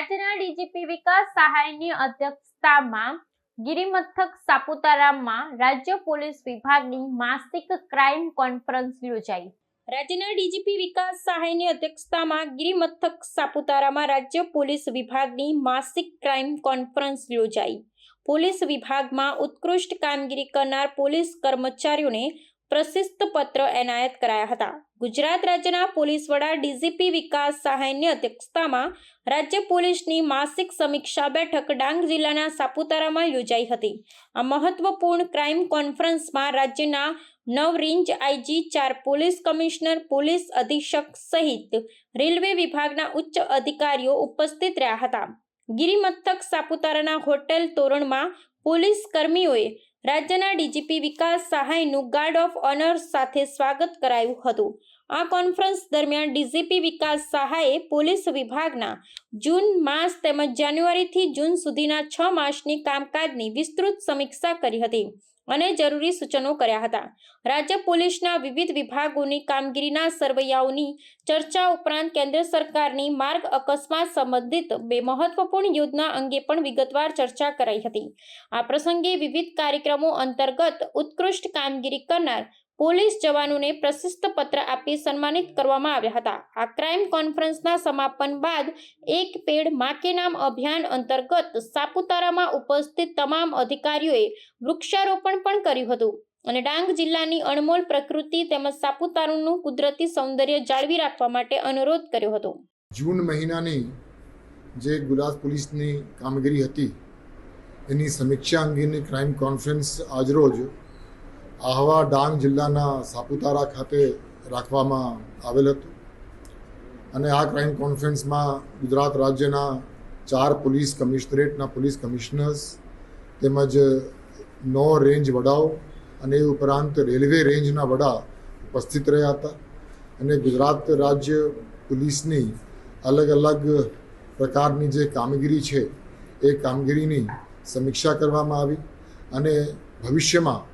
રાજ્યના ડીજીપી વિકાસ સહાયની અધ્યક્ષતામાં ગિરિમથક સાપુતારામાં રાજ્ય પોલીસ વિભાગની માસિક ક્રાઇમ કોન્ફરન્સ યોજાઈ. રાજ્યના ડીજીપી વિકાસ સહાયની અધ્યક્ષતામાં ગિરિમથક સાપુતારામાં રાજ્ય પોલીસ વિભાગની માસિક ક્રાઇમ કોન્ફરન્સ યોજાઈ. પોલીસ વિભાગમાં ઉત્કૃષ્ટ કામગીરી કરનાર પોલીસ કર્મચારીઓને પ્રશિસ્ત પત્ર એનાયત કરાયા હતા. ગુજરાત રાજ્યના પોલીસ વડા ડીજીપી વિકાસ સહાયની અધ્યક્ષતામાં રાજ્ય પોલીસની માસિક સમીક્ષા બેઠક ડાંગ જિલ્લાના સાપુતારામાં યોજાઈ હતી. આ મહત્વપૂર્ણ ક્રાઇમ કોન્ફરન્સમાં રાજ્યના નવ રેન્જ આઈજી, ચાર પોલીસ કમિશનર, પોલીસ અધિક્ષક સહિત રેલવે વિભાગના ઉચ્ચ અધિકારીઓ ઉપસ્થિત રહ્યા હતા. ગિરિમથક સાપુતારાના હોટેલ તોરણમાં પોલીસ કર્મીઓએ રાજ્યના ડીજીપી વિકાસ સહાયનું ગાર્ડ ઓફ ઓનર સાથે સ્વાગત કરાયું હતું. આ કોન્ફરન્સ દરમિયાન ડીજીપી વિકાસ સહાયે પોલીસ વિભાગના જૂન માસ તેમજ જાન્યુઆરીથી જૂન સુધીના છ માસની કામકાજની વિસ્તૃત સમીક્ષા કરી હતી. અને જરૂરી સૂચનો કર્યા હતા. રાજ્ય પોલીસના વિવિધ વિભાગોની કામગીરીના સરવૈયાઓની ચર્ચા ઉપરાંત કેન્દ્ર સરકારની માર્ગ અકસ્માત સંબંધિત બે મહત્વપૂર્ણ યોજના અંગે પણ વિગતવાર ચર્ચા કરાઈ હતી. આ પ્રસંગે વિવિધ કાર્યક્રમો અંતર્ગત ઉત્કૃષ્ટ કામગીરી કરનાર પોલીસ જવાનોને પ્રશિસ્ત પત્ર આપી સન્માનિત કરવામાં આવ્યા હતા. આ ક્રાઇમ કોન્ફરન્સના સમાપન બાદ એક પેડ માકે નામ અભિયાન અંતર્ગત સાપુતારામાં ઉપસ્થિત તમામ અધિકારીઓએ વૃક્ષારોપણ પણ કર્યું હતું અને ડાંગ જિલ્લાની અણમોલ પ્રકૃતિ તેમજ સાપુતારાનું કુદરતી સૌંદર્ય જાળવી રાખવા માટે અનુરોધ કર્યો હતો. જૂન મહિનાની જે ગુજરાત પોલીસની કામગીરી હતી, એની સમીક્ષા અંગેની ક્રાઇમ કોન્ફરન્સ આજરોજ આહવા ડાંગ જિલ્લાના સાપુતારા ખાતે રાખવામાં આવેલ હતું. અને આ ક્રાઇમ કોન્ફરન્સમાં ગુજરાત રાજ્યના ચાર પોલીસ કમિશનરેટના પોલીસ કમિશનર્સ તેમજ નો રેન્જ વડાઓ અને એ ઉપરાંત રેલવે રેન્જના વડા ઉપસ્થિત રહ્યા હતા. અને ગુજરાત રાજ્ય પોલીસની અલગ અલગ પ્રકારની જે કામગીરી છે, એ કામગીરીની સમીક્ષા કરવામાં આવી અને ભવિષ્યમાં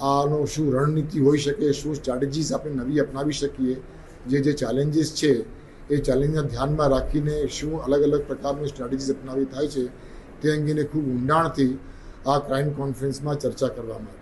આનો શું રણનીતિ હોઈ શકે, શું સ્ટ્રેટેજીસ આપણે નવી અપનાવી શકીએ, જે જે ચેલેન્જીસ છે, એ ચેલેન્જને ધ્યાનમાં રાખીને શું અલગ અલગ પ્રકારની સ્ટ્રેટેજીસ અપનાવી થાય છે, તે અંગેને ખૂબ ઊંડાણથી આ ક્રાઇમ કોન્ફરન્સમાં ચર્ચા કરવામાં આવી.